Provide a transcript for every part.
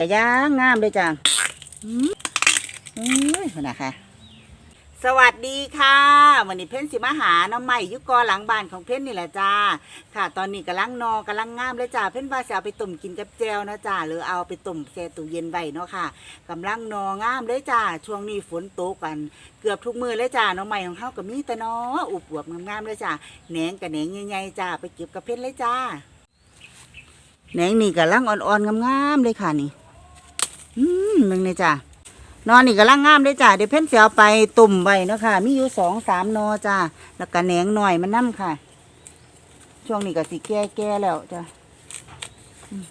กระย่างงามเลยจ้ะอืมอืมนะคะสวัสดีค่ะวันนี้เพ่นสิมาหาน้องใหม่ยุกอหลังบ้านของเพ่นนี่แหละจ้าค่ะ ตอนนี้กำลังนอกำลังงามเลยจ้าเพ่นว่าจะเอาไปต้มกินกับแจวนะจ้าหรือเอาไปต้มแช่ตู้เย็นไว้เนาะค่ะกำลังนองามเลยจ้าช่วงนี้ฝนตกกันเกือบทุกมือเลยจ้าน้องใหม่ของเขาก็มีแต่นออุบอวบงามๆเลยจ้าแหนงกับแหนงใหญ่ๆจ้าไปเก็บกับเพ่นเลยจ้าแหนงนี่กำลังอ่อนๆงามๆเลยค่ะนี่ อืมหนึ่งเลยจ้ะนอนนี่กำลังงามเลยจ้ะเดี๋ยวเพ่นเสียเอาไปตุ่มไว้เนาะค่ะ มีอยู่สองสามนอจ้ะแล้วก็แหนงหน่อยมันนั่ค่ะ ช่วงนี้ก็สิแก่แก่แล้วจ้ะอืม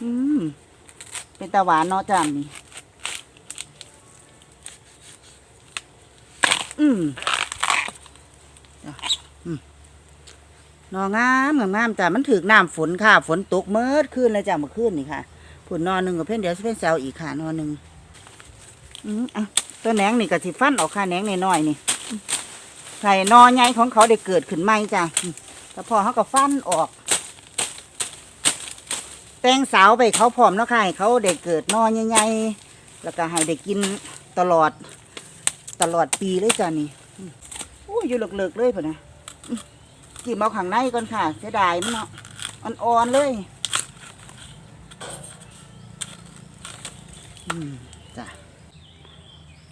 อืมเป็นตาหวานเนาะจ้ะนี่อืมจ้ะอืม นองามงามงามจ้ะมันถือน้ำฝนค่ะ ฝนตกเมื่อคืนเลยจ้ะเมื่อคืนนี่ค่ะผุนนอนหนึ่งกับเพื่อนเดี๋ยวเพื่อนแซวอีกค่ะนอนหนึ่งอืมอะตัวแหนงนี่ก็สิฟันออกค่ะแหนงน้อยๆนี่ไข่นอใหญ่ของเขาได้เกิดขึ้นใหม่จ้ะแต่พอเขาก็ฟันออก แตงสาวไปเขาพร้อมเนาะค่ะเขาได้เกิดนอใหญ่ๆแล้วก็ให้ได้กินตลอด ตลอดปีเลยจ้ะนี่อืมโอ้ยอยู่เลิกๆเลยพ่นนะ กินเอาข้างในก่อนค่ะ เสียดายมันเนาะอ่อนๆเลยจ้ะ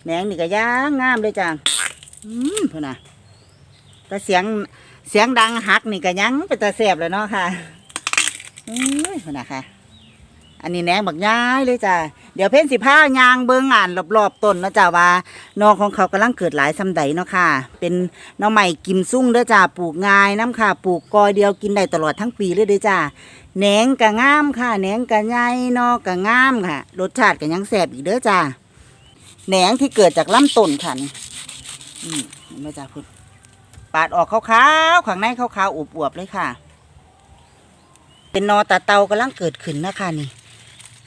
แหนงนี่ก็ย่างงามเลยจ้ะอืมพ่อนะแต่เสียงเสียงดังหักนี่ก็ยังเป็นตาแสบเลยเนาะค่ะอืมพ่อนะค่ะ อันนี้แหนงบักย้ายเลยจ้ะ เดี๋ยวเพ่นสิผ้ายางเบิ้งอ่านรอบๆต้นเนาะจ้ะว่าน้องของเขากำลังเกิดหลายซำใดเนาะค่ะ เป็นหน้องใหม่กิมซุ่งเด้อจ้าปลูกง่ายน้ำค่ะ ปลูกกอเดียวกินได้ตลอดทั้งปีเลยเด้อจ้าแหนงกะงามค่ะแหนงกะใหญ่นอกะงามค่ะ รสชาติกะยังแสบอีกเด้อจ้าแหนงที่เกิดจากลำต้นค่ะนี่อืมเห็นไหมจ้าคุณปาดออกขาวๆข้างในขาวๆอวบๆเลยค่ะ เป็นนอตาเตากำลังเกิดขึ้นนะคะนี่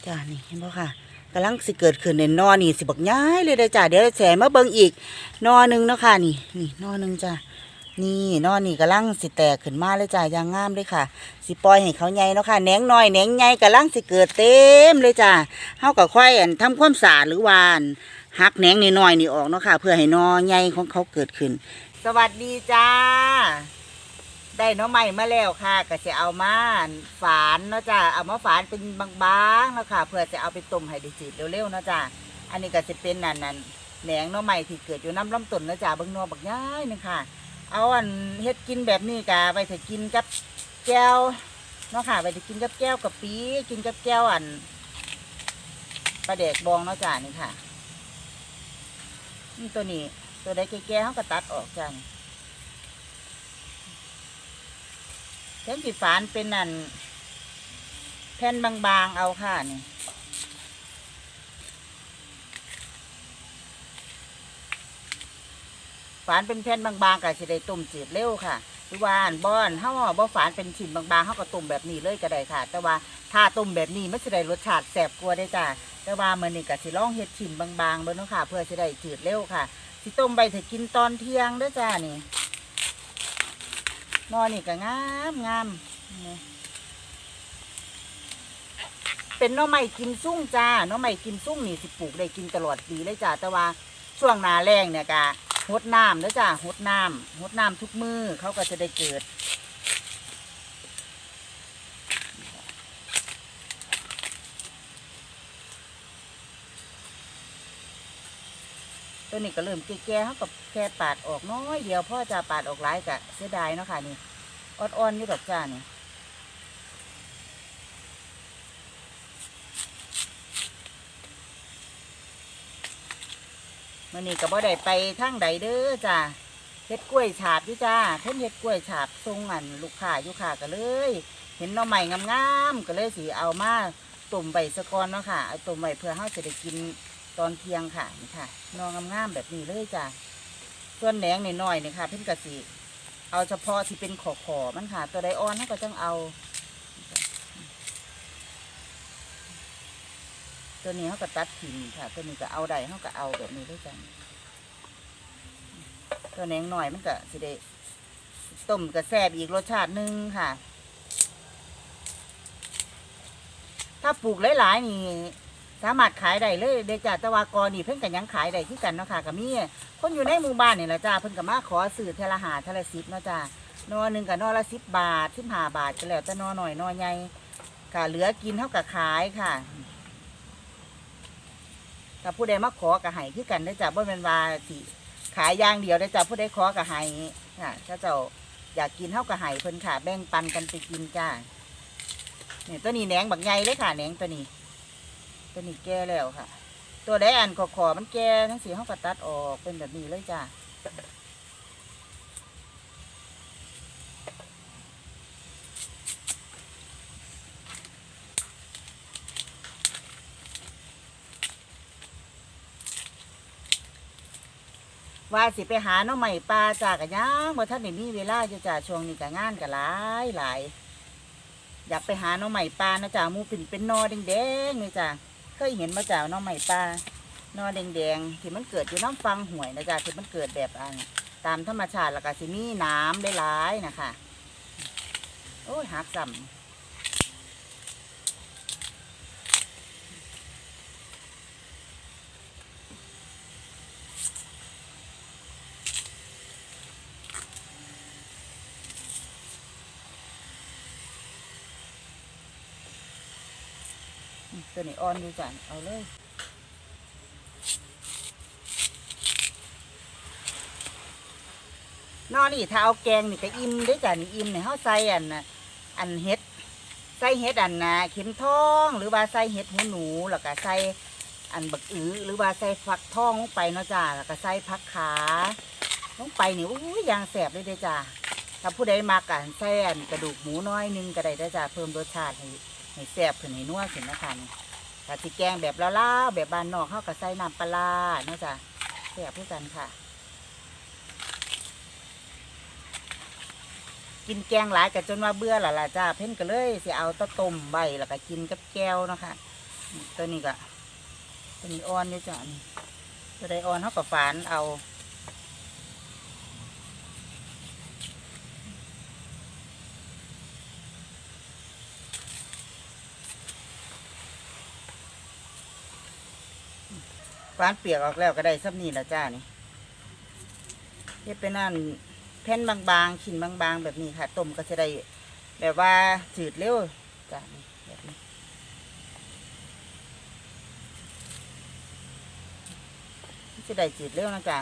จ้านี่เห็นบ่ค่ะ กำลังสิเกิดขึ้นในนอนี่สิบักย้ายเลยเด้อจ้าเดี๋ยวแสมาเบิ่งอีกนอหนึ่งเนาะค่ะนี่นี่นอหนึ่งจ้านี่นอนี่กำลังสิแตกขึ้นมาเลยจ้ายางงามเลยค่ะ สิปล่อยให้เขาใหญ่เนาะค่ะแหนงน้อยแหนงใหญ่กำลังสิเกิดเต็มเลยจ้าเฮากับค่อยอันทำความสะอาดหรือวานหักแหนงน้อยนี่ออกเนาะค่ะ เพื่อให้นอใหญ่ของเขาเกิดขึ้น สวัสดีจ้า ได้น้องใหม่มาแล้วค่ะก็จะเอามาฝานเนาะจ้ะเอามาฝานเป็นบางๆเนาะค่ะ เพื่อจะเอาไปต้มให้ได้จืดเร็วๆเนาะจ้ะอันนี้ก็จะเป็นนั่นนั่นแหนงน้องใหม่ที่เกิดอยู่น้ำลำต้นเนาะจ้ะเบิ่งนัวบักย้ายนึงค่ะ เอาอันเฮ็ดกินแบบนี้กะไปถ้กินกับแก้วเนาะค่ะไปถ้กินกับแก้วกับปีกินกับแก้วอันปลาแดกบองเนาะจ้ะนี่ค่ะนี่ตัวนี้ตัวใดแก่ๆเขาก็ตัดออกจ้ะ นี่แผ่นสีฝานเป็นนั่นแผ่นบางๆเอาค่ะนี่ฝานเป็นแผ่นบางๆก็สิได้ต้มจืดเร็วค่ะหรือว่าอันบ้อนเฮาบ่ฝานเป็นชิ้นบางๆเฮาก็ต้มแบบนี้เลยก็ได้ค่ะ แต่ว่าถ้าต้มแบบนี้มันสิได้รสชาติแซ่บกว่าได้จ้ะแต่ว่ามื้อนี้ก็สิลองเฮ็ดชิ้นบางๆเบิ่งเนาะค่ะ เพื่อสิได้จืดเร็วค่ะสิต้มไปถึงกินตอนเที่ยงเด้อจ้านี่ นอนนี่ก็งามงามเป็นน้อใหม่กิมซุ่งจ้าน้อใหม่กิมซุ่งนี่สิปลูกได้กินตลอดปีเลยจ้าแต่ว่าช่วงหนาแรงเนี่ยกะหดน้ำแล้วจ้าหดน้ำหดน้ำทุกมือเขาก็จะได้เกิด ตัวนี้ก็เริ่มแก่ๆเขากับแค่ปาดออกน้อยเดียวพ่อจะปาดออกหลายกะเสียดายเนาะค่ะนี่อ่อนๆอยู่ดอกจ้านี่มันนี่ก็บ่ได้ไปทางใดเด้อจ้าเฮ็ดกล้วยฉาบอยู่จ้าเพิ่นเฮ็ดกล้วยฉาบทรงอันลูกค้าอยู่ค่ะก็เลย เห็นหน่อใหม่งามๆก็เลยสิเอามาต้มใบสะกอนเนาะค่ะเอาต้มใบเพื่อเฮาจะได้กิน ตอนเที่ยงค่ะนี่ค่ะนองงามๆแบบนี้เลยจ้ะส่วนแหนงน้อยๆนี่ค่ะเพิ่นกะสิเอาเฉพาะที่เป็นขอขอมันค่ะ ตัวไดออนเขาก็จังเอา ตัวนี้เขาก็ตัดถิ่นค่ะ ตัวนี้ก็เอาได้เขาก็เอาแบบนี้เลยจ้ะตัวแหนงหน่อยมันก็สิได้ต้มกระแซบอีกรสชาติหนึงค่ะ ถ้าปลูกหลายๆนี่ สามารถขายได้เลยเดจ้าต่ว่ากอนี่เพิ่นก็ยังขายได้คือกันเนาะค่ะก็มีคนอยู่ในหมู่บ้านนี่แหละจ้าเพิ่นก็มาขอซื้อเทละหาเทละสิบเนาะจ้านอหนึ่งกับนอละสิบบาทสิบห้าบาทก็แล้วแต่นอหน่อยนอใหญ่ค่ะเหลือกินเท่ากับขายค่ะถ้าผู้ใดมาขอก็ให้คือกันเด้จ้าบ่แม่นว่าสิขายอย่างเดียวเด้จ้าผู้ใดขอก็ให้ค่ะถ้าเจ้าอยากกินเท่ากับให้เพิ่นค่ะ แบ่งปันกันไปกินจ้าเนี่ยตัวนี้แหนงบักใหญ่เลยค่ะแหนงตัวนี้ ตัวนี้แก่แล้วค่ะ ตัวได้อันขอขอมันแก่ทั้งสีเขาก็ตัดออกเป็นแบบนี้เลยจ้าว่าสิไปหาน้องใหม่ปลาจ้ากะย่างบ่อท่านได้มีเวลาจะจ้าช่วงนี้กะงานกะหลายหลายอยากไปหาน้องใหม่ปลานะจ้ามูเป็นเป็นนอแดงๆเลยจ้า เคยเห็นมาจากน้องใหม่ปลานอแดงๆที่มันเกิดอยู่น้ำฟังห่วยนะจ๊ะที่มันเกิดแบบอัน ตามธรรมชาติแล้วก็สิมีน้ำได้หลายนะคะโอ้ยหักซ้ำ ตัวนี้อ่อนอยู่จ้ะเอาเลยนอนี่ถ้าเอาแกงนี่ก็อิ่มได้จ้ะนี่อิ่มเนี่ยเขาใส่อันอันเห็ดใส่เห็ดอันนะเข็มทองหรือว่าใส่เห็ดหูหนูแล้วก็ใส่อันบักอือหรือว่าใส่ฟักทองลงไปเนาะจ้าแล้วก็ใส่ผักขาลงไปนี่โอ้ยยางแสบเลยเด้จ้าถ้าผู้ใดมากันใส่อันกระดูกหมูน้อยหนึงก็ได้เด้จ้าเพิ่มรสชาติให้ ให้แสบขึ้นให้นัวขึ้นนะคะนี่ถ้าที่แกงแบบล่าๆแบบบานนอกเขาก็ใส่น้ำปลาร้าเนาะจ้าแสบเพื่อกันค่ะ กินแกงหลายกันจนว่าเบื่อละล่ะจ้าเพ่นก็เลยสิเอาตะต้มใบแล้วก็กินกับแก้วนะคะตัวนี้ก็ตัวนี้อ่อนอยู่จ้ะนี่ตัวใดอ่อนเขาก็ฝานเอา ฝานเปียกออกแล้วก็ได้สับนี่ละจ้านี่เฮ็ดเป็นนั่นแผ่นบางๆชิ้นบางๆ แบบนี้ค่ะต้มก็จะได้แบบว่าจืดเร็วจ้ะนี่แบบนี้จะได้จืดเร็วนะจ๊ะ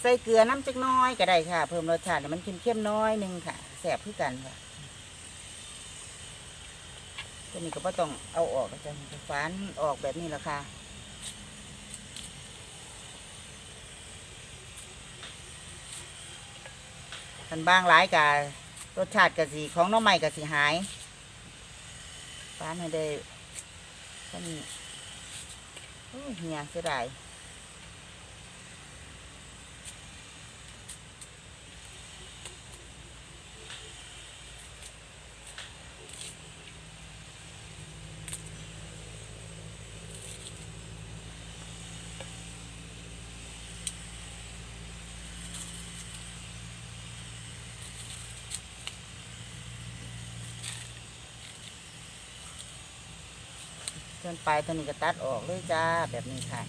ใส่เกลือน้ำจักน้อยก็ได้ค่ะ เพิ่มรสชาติมันเข้มๆน้อยหนึงค่ะแสบคือกันค่ะ ตัวนี้ก็ต้องเอาออกอาจ๊ะฝานออกแบบนี้แหละค่ะมันบางหลายการสชาติกะสีของน้องใหม่กะสีหายฟ้านให้ได้ก็มีเฮียเสียดาย จนปลายตัวนี้ก็ตัดออกเลยจ้าแบบนี้ค่ะ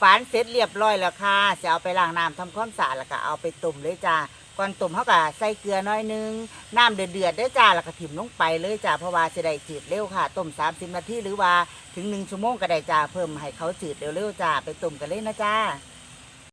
ฝานเสร็จเรียบร้อยแล้วค่ะจะเอาไปล้างน้ำทำความสะอาดแล้วก็เอาไปต้มเลยจ้า ก่อนต้มเขาก็ใส่เกลือน้อยนึงน้ำเดือดๆได้จ้าแล้วก็ถิ่มลงไปเลยจ้าเพราะว่าจะได้จืดเร็วค่ะต้ม30นาทีหรือว่าถึง1ชั่วโมงก็ได้จ้าเพิ่มให้เขาจืดเร็วๆจ้าไปต้มกันเลยนะจ้า